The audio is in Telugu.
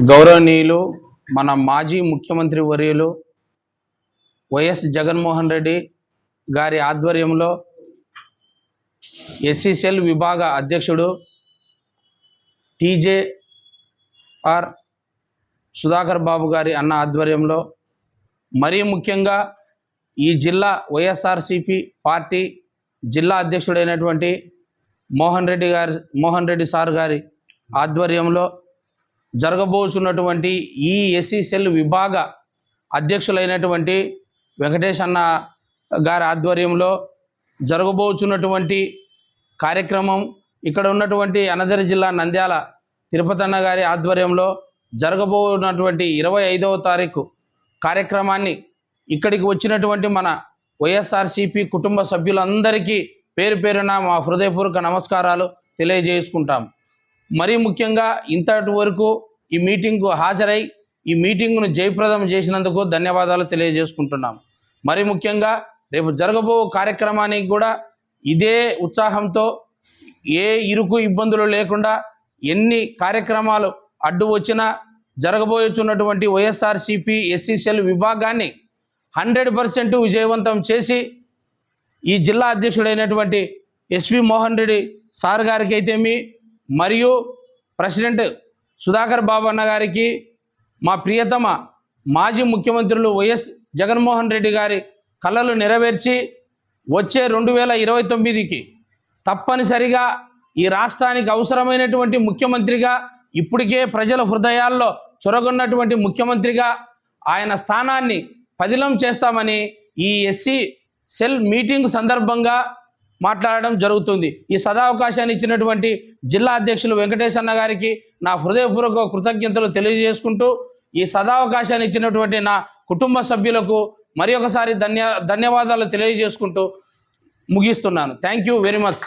గౌరవనీయులు మన మాజీ ముఖ్యమంత్రి వర్యులు వైఎస్ జగన్మోహన్ రెడ్డి గారి ఆధ్వర్యంలో ఎస్సీసెల్ విభాగ అధ్యక్షుడు టీజే ఆర్ సుధాకర్ బాబు గారి అన్న ఆధ్వర్యంలో మరీ ముఖ్యంగా ఈ జిల్లా వైఎస్ఆర్సిపి పార్టీ జిల్లా అధ్యక్షుడైనటువంటి మోహన్ రెడ్డి గారి మోహన్ రెడ్డి సార్ గారి ఆధ్వర్యంలో జరగబోచున్నటువంటి ఈ ఎస్సీ సెల్ విభాగ అధ్యక్షులైనటువంటి వెంకటేష్ అన్న గారి ఆధ్వర్యంలో జరగబోచున్నటువంటి కార్యక్రమం ఇక్కడ ఉన్నటువంటి అనదరి జిల్లా నంద్యాల తిరుపతి అన్న గారి ఆధ్వర్యంలో జరగబోనటువంటి ఇరవై ఐదవ తారీఖు కార్యక్రమాన్ని ఇక్కడికి వచ్చినటువంటి మన వైఎస్ఆర్సిపి కుటుంబ సభ్యులందరికీ పేరు పేరున మా హృదయపూర్వక నమస్కారాలు తెలియజేసుకుంటాం. మరీ ముఖ్యంగా ఇంతటి వరకు ఈ మీటింగ్కు హాజరై ఈ మీటింగ్ను జయప్రదం చేసినందుకు ధన్యవాదాలు తెలియజేసుకుంటున్నాం. మరి ముఖ్యంగా రేపు జరగబో కార్యక్రమానికి కూడా ఇదే ఉత్సాహంతో ఏ ఇరుకు ఇబ్బందులు లేకుండా ఎన్ని కార్యక్రమాలు అడ్డు వచ్చినా జరగబోతున్నటువంటి వైఎస్ఆర్సిపి ఎస్సీసీఎల్ విభాగాన్ని హండ్రెడ్ పర్సెంట్ విజయవంతం చేసి ఈ జిల్లా అధ్యక్షుడైనటువంటి ఎస్వి మోహన్ రెడ్డి సార్ గారికి అయితేమి మరియు ప్రెసిడెంట్ సుధాకర్ బాబు అన్న గారికి మా ప్రియతమ మాజీ ముఖ్యమంత్రులు వైఎస్ జగన్మోహన్ రెడ్డి గారి కళలు నెరవేర్చి వచ్చే రెండు వేల ఇరవై తొమ్మిదికి తప్పనిసరిగా ఈ రాష్ట్రానికి అవసరమైనటువంటి ముఖ్యమంత్రిగా ఇప్పటికే ప్రజల హృదయాల్లో చొరగొన్నటువంటి ముఖ్యమంత్రిగా ఆయన స్థానాన్ని పదిలం చేస్తామని ఈ ఎస్సీ సెల్ మీటింగ్ సందర్భంగా మాట్లాడడం జరుగుతుంది. ఈ సదావకాశాన్ని ఇచ్చినటువంటి జిల్లా అధ్యక్షులు వెంకటేష్ అన్న గారికి నా హృదయపూర్వక కృతజ్ఞతలు తెలియజేసుకుంటూ ఈ సదావకాశాన్ని ఇచ్చినటువంటి నా కుటుంబ సభ్యులకు మరి ఒకసారి ధన్య ధన్యవాదాలు తెలియజేసుకుంటూ ముగిస్తున్నాను. Thank you very much